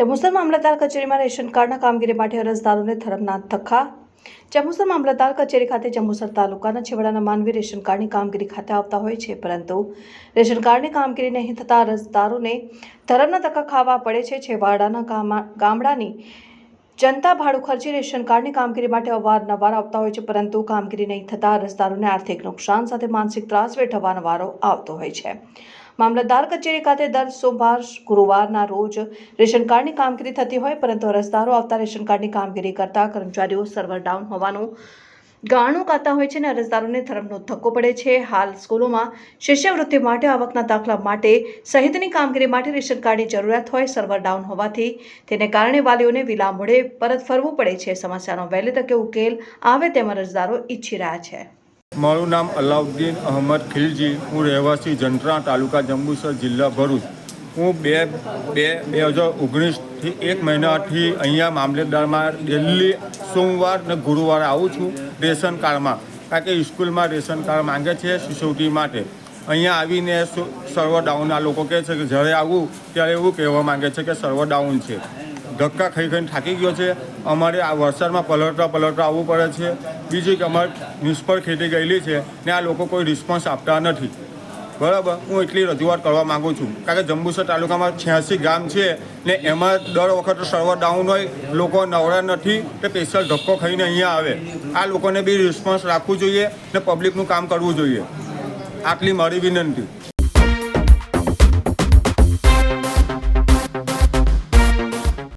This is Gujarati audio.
જંબુસર મામલતદાર કચેરીમાં રેશન કાર્ડના કામગીરી માટે અરજદારોને ધરમના ધક્કા. જંબુસર મામલતદાર કચેરી ખાતે જંબુસર તાલુકાના છેવાડાના માનવી રેશન કાર્ડની કામગીરી ખાતે આવતા હોય છે, પરંતુ રેશન કાર્ડની કામગીરી નહીં થતાં અરજદારોને ધરમના ધક્કા ખાવા પડે છે. છેવાડાના ગામડાની જનતા ભાડું ખર્ચી રેશન કાર્ડની કામગીરી માટે અવારનવાર આવતા હોય છે, પરંતુ કામગીરી નહીં થતાં અરજદારોને આર્થિક નુકસાન સાથે માનસિક ત્રાસ વેઠવાનો વારો આવતો હોય છે. મામલતદાર કચેરી ખાતે દર સોમવાર, ગુરુવારના રોજ રેશન કાર્ડની કામગીરી થતી હોય, પરંતુ અરજદારો આવતા રેશન કાર્ડની કામગીરી કરતા કર્મચારીઓ સર્વર ડાઉન હોવાનું ગાણું ગાતા હોય છે અને અરજદારોને ધર્મનો ધક્કો પડે છે. હાલ સ્કૂલોમાં શિષ્યવૃત્તિ માટે આવકના દાખલા માટે સહિતની કામગીરી માટે રેશન કાર્ડની જરૂરિયાત હોય, સર્વર ડાઉન હોવાથી તેને કારણે વાલીઓને વિલા મોડે પરત ફરવું પડે છે. સમસ્યાનો વહેલી તકે ઉકેલ આવે તેમ અરજદારો ઈચ્છી રહ્યા છે. મારું નામ અલાઉદ્દીન અહમદ ખિલજી. હું રહેવાસી જંત્રા તાલુકા જંબુસર જિલ્લા ભરૂચ. હું બે બે બે હજાર ઓગણીસથી એક મહિનાથી અહીંયા મામલતદારમાં ડેલી સોમવાર ને ગુરુવારે આવું છું રેશન કાર્ડમાં. કારણ કે સ્કૂલમાં રેશન કાર્ડ માંગે છે શિષ્યવૃત્તિ માટે. અહીંયા આવીને સર્વ સર્વર ડાઉન લોકો કહે છે કે જ્યારે આવું, ત્યારે એવું કહેવા માંગે છે કે સર્વર ડાઉન છે. ધક્કા ખાઈ ખાઈને થાકી ગયો છે. અમારે આ વરસાદમાં પલટતા પલટતા આવવું પડે છે. બીજું કે અમારે નિષ્ફળ ખેતી ગયેલી છે ને આ લોકો કોઈ રિસ્પોન્સ આપતા નથી. બરાબર. હું એટલી રજૂઆત કરવા માગું છું. કારણ કે જંબુસર તાલુકામાં છ્યાસી ગામ છે ને એમાં દર વખત સર્વર ડાઉન હોય, લોકો નવરા નથી તે સ્પેશિયલ ધક્કો ખાઈને અહીંયા આવે. આ લોકોને બી રિસ્પોન્સ રાખવું જોઈએ ને પબ્લિકનું કામ કરવું જોઈએ. આટલી મારી વિનંતી.